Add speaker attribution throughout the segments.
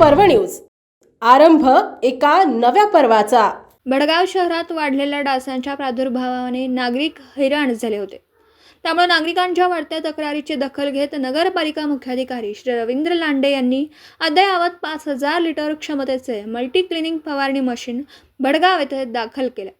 Speaker 1: पर्व न्यूज. आरंभ एका नव्या पर्वाचा.
Speaker 2: भडगाव शहरात वाढलेल्या डासांच्या प्रादुर्भावाने नागरिक हैराण झाले होते. त्यामुळे नागरिकांच्या वाढत्या तक्रारीची दखल घेत नगरपालिका मुख्याधिकारी श्री रवींद्र लांडे यांनी अद्ययावत पाच हजार लिटर क्षमतेचे मल्टी क्लिनिंग फवारणी मशीन भडगाव येथे दाखल केले.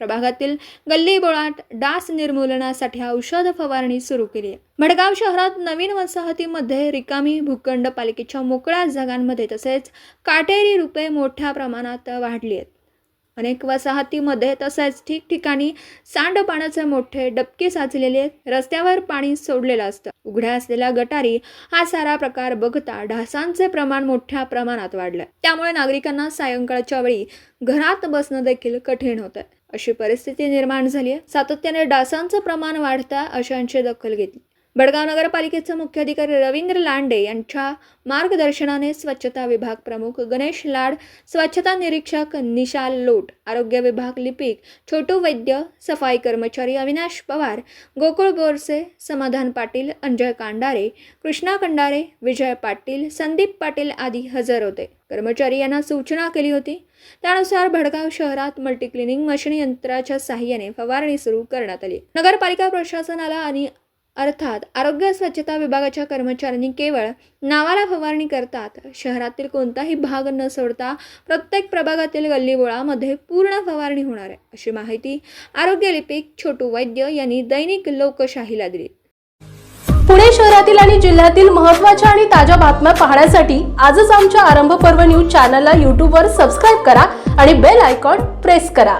Speaker 2: प्रभागातील गल्ली बोळात डास निर्मूलनासाठी औषध फवारणी सुरू केली. आहे भडगाव शहरात नवीन वसाहतीमध्ये रिकामी भूखंड पालिकेच्या मोकळ्या जागांमध्ये तसेच काटेरी रुपये मोठ्या प्रमाणात वाढली आहेत. अनेक वसाहतीमध्ये तसेच ठिकठिकाणी सांडपाण्याचे मोठे डबके साचलेले आहेत रस्त्यावर पाणी सोडलेलं असतं. उघड्या असलेल्या गटारी हा सारा प्रकार बघता ढासांचे प्रमाण मोठ्या प्रमाणात वाढलंय त्यामुळे नागरिकांना सायंकाळच्या वेळी घरात बसणं देखील कठीण होतं. आहे अशी परिस्थिती निर्माण झाली आहे. सातत्याने डासांचं प्रमाण वाढता अशांची दखल घेतली. बडगाव नगरपालिकेचे मुख्याधिकारी रवींद्र लांडे यांच्या मार्गदर्शनाने स्वच्छता विभाग प्रमुख गणेश लाड स्वच्छता निरीक्षक निशाल लोट आरोग्य विभाग लिपिक छोटू वैद्य सफाई कर्मचारी अविनाश पवार गोकुळ बोरसे समाधान पाटील अंजय कांडारे कृष्णा कंडारे विजय पाटील संदीप पाटील आदी हजर होते. कर्मचारी यांना सूचना केली होती. त्यानुसार भडगाव शहरात मल्टी क्लिनिंग मशीन यंत्राच्या साहाय्याने फवारणी सुरू करण्यात आली. नगरपालिका प्रशासनाला आणि अर्थात आरोग्य स्वच्छता विभागाच्या कर्मचाऱ्यांनी केवळ नावाला फवारणी करतात. शहरातील कोणताही भाग न सोडता प्रत्येक प्रभागातील गल्लीबोळामध्ये पूर्ण फवारणी होणार आहे अशी माहिती आरोग्य लिपिक छोटू वैद्य यांनी दैनिक लोकशाहीला दिली.
Speaker 1: पुणे शहरातील आणि जिल्ह्यातील महत्त्वाच्या आणि ताज्या बातम्या पाहण्यासाठी आजच आमच्या आरंभ पर्व न्यूज चॅनलला यूट्यूबवर सबस्क्राईब करा आणि बेल आयकॉन प्रेस करा.